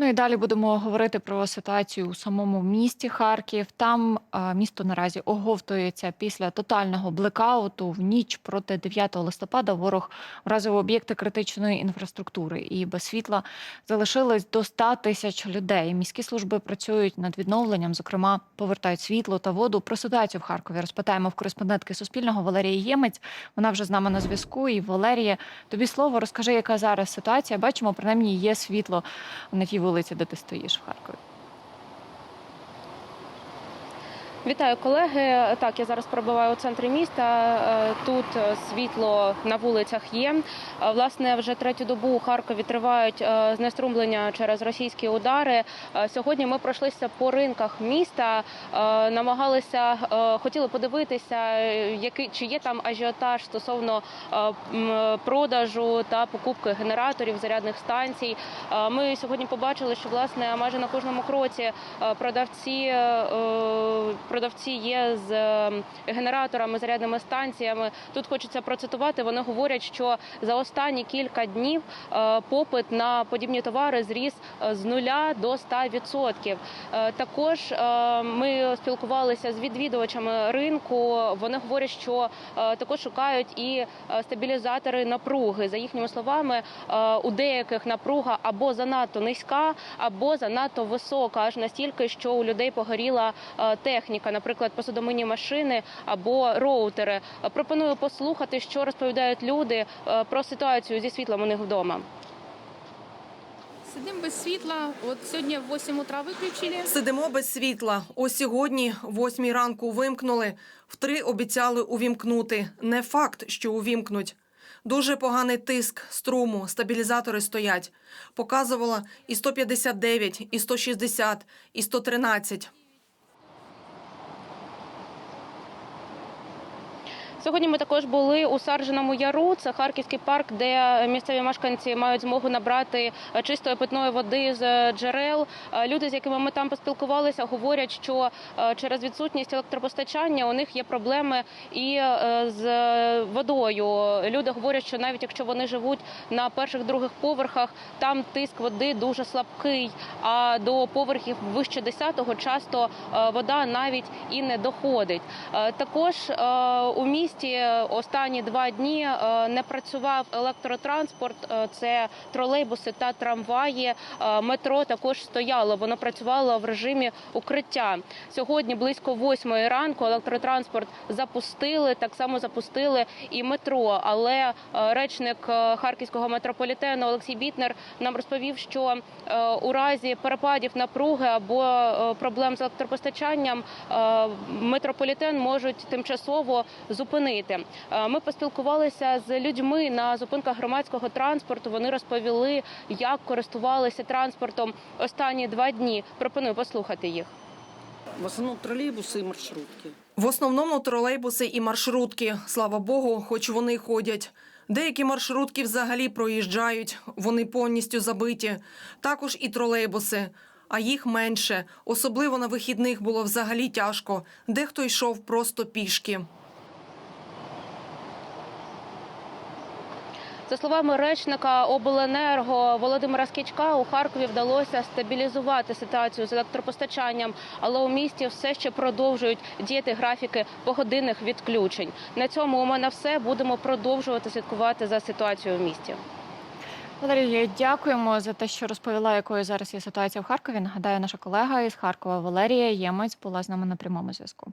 Ну і далі будемо говорити про ситуацію у самому місті Харків. Там е, місто наразі оговтується після тотального блекауту. В ніч проти 9 листопада ворог вразив об'єкти критичної інфраструктури і без світла залишилось до 100 тисяч людей. Міські служби працюють над відновленням, зокрема, повертають світло та воду. Про ситуацію в Харкові розпитаємо в кореспондентки Суспільного Валерії Ємець. Вона вже з нами на зв'язку. І Валерія, тобі слово розкажи, яка зараз ситуація. Бачимо, принаймні є світло на тій де ти стоїш в Харкові. Вітаю, колеги. Так, я зараз перебуваю у центрі міста. Е, Тут е, світло на вулицях є. Е, Власне, вже третю добу у Харкові тривають знеструмлення через російські удари. Сьогодні ми пройшлися по ринках міста, намагалися, хотіли подивитися, який чи є там ажіотаж стосовно продажу та покупки генераторів зарядних станцій. Ми сьогодні побачили, що власне майже на кожному кроці продавці. Продавці є з е, генераторами, зарядними станціями. Тут хочеться процитувати. Вони говорять, що за останні кілька днів е, попит на подібні товари зріс е, з нуля до 100%. Е, Також ми спілкувалися з відвідувачами ринку. Вони говорять, що також шукають і стабілізатори напруги. За їхніми словами, у деяких напруга або занадто низька, або занадто висока, аж настільки, що у людей погоріла е, техніка, наприклад, посудомийні машини або роутери. Пропоную послухати, що розповідають люди е, про ситуацію зі світлом у них вдома. Сидимо без світла. От сьогодні в 8 утра виключили. Сидимо без світла. Ось сьогодні, в восьмій ранку, вимкнули. Втри обіцяли увімкнути. Не факт, що увімкнуть. Дуже поганий тиск струму, стабілізатори стоять. Показувала і 159, і 160, і 113. Сьогодні ми також були у Сарженому Яру. Це харківський парк, де місцеві мешканці мають змогу набрати е, чистої питної води з е, джерел. Е, Люди, з якими ми там поспілкувалися, говорять, що через відсутність електропостачання у них є проблеми і з водою. Люди говорять, що навіть якщо вони живуть на перших других поверхах, там тиск води дуже слабкий. А до поверхів вище 10-го часто вода навіть і не доходить. Також у місті останні два дні е, не працював електротранспорт. Е, Це тролейбуси та трамваї. Е, Метро також стояло. Воно працювало в режимі укриття. Сьогодні близько восьмої ранку електротранспорт запустили. Так само запустили і метро. Але е, речник е, харківського метрополітену Олексій Бітнер нам розповів, що е, у разі перепадів напруги або е, проблем з електропостачанням е, метрополітен можуть тимчасово зупинити. Е, Ми поспілкувалися з людьми на зупинках громадського транспорту. Вони розповіли, як користувалися транспортом останні два дні. Пропоную послухати їх. В основном троллейбусы и маршрутки. В основному тролейбуси і маршрутки. Слава Богу, хоч вони ходять. Деякі маршрутки взагалі проїжджають, вони повністю забиті. Також і тролейбуси. А їх менше. Особливо на вихідних було взагалі тяжко. Дехто йшов просто пішки. За словами речника обленерго Володимира Скічка, у Харкові вдалося стабілізувати ситуацію з електропостачанням, але у місті все ще продовжують діяти графіки погодинних відключень. На цьому у мене все. Будемо продовжувати слідкувати за ситуацією в місті. Валерія, дякуємо за те, що розповіла, якою зараз є ситуація в Харкові. Нагадаю, наша колега із Харкова Валерія Ємець була з нами на прямому зв'язку.